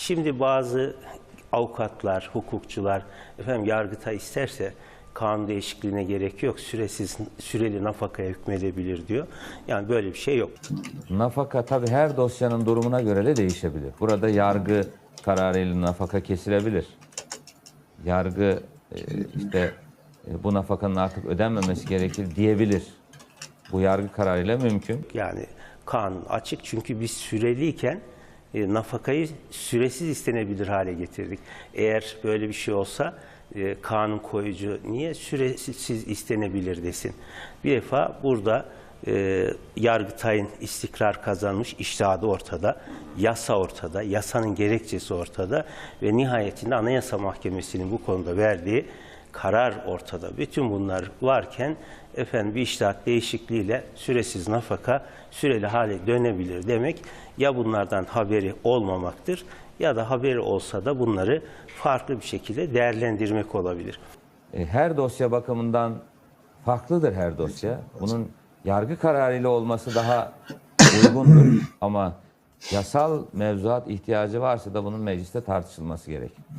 Şimdi bazı avukatlar, hukukçular, efendim yargıta isterse kanun değişikliğine gerek yok, süresiz, süreli nafakaya hükmedebilir diyor. Yani böyle bir şey yok. Nafaka tabii her dosyanın durumuna göre de değişebilir. Burada yargı kararıyla nafaka kesilebilir. Yargı e, işte e, bu nafakanın artık ödenmemesi gerekir diyebilir. Bu yargı kararıyla mümkün. Yani kanun açık çünkü biz süreliyken e, nafakayı süresiz istenebilir hale getirdik. Eğer böyle bir şey olsa e, kanun koyucu niye süresiz istenebilir desin. Bir defa burada e, Yargıtay'ın istikrar kazanmış, iştihadı ortada, yasa ortada, yasanın gerekçesi ortada ve nihayetinde Anayasa Mahkemesi'nin bu konuda verdiği karar ortada. Bütün bunlar varken efendim bir iştahat değişikliğiyle süresiz nafaka süreli hale dönebilir demek ya bunlardan haberi olmamaktır ya da haberi olsa da bunları farklı bir şekilde değerlendirmek olabilir. E, Her dosya bakımından farklıdır her dosya. Bunun yargı kararıyla olması daha uygundur ama yasal mevzuat ihtiyacı varsa da bunun mecliste tartışılması gerekir.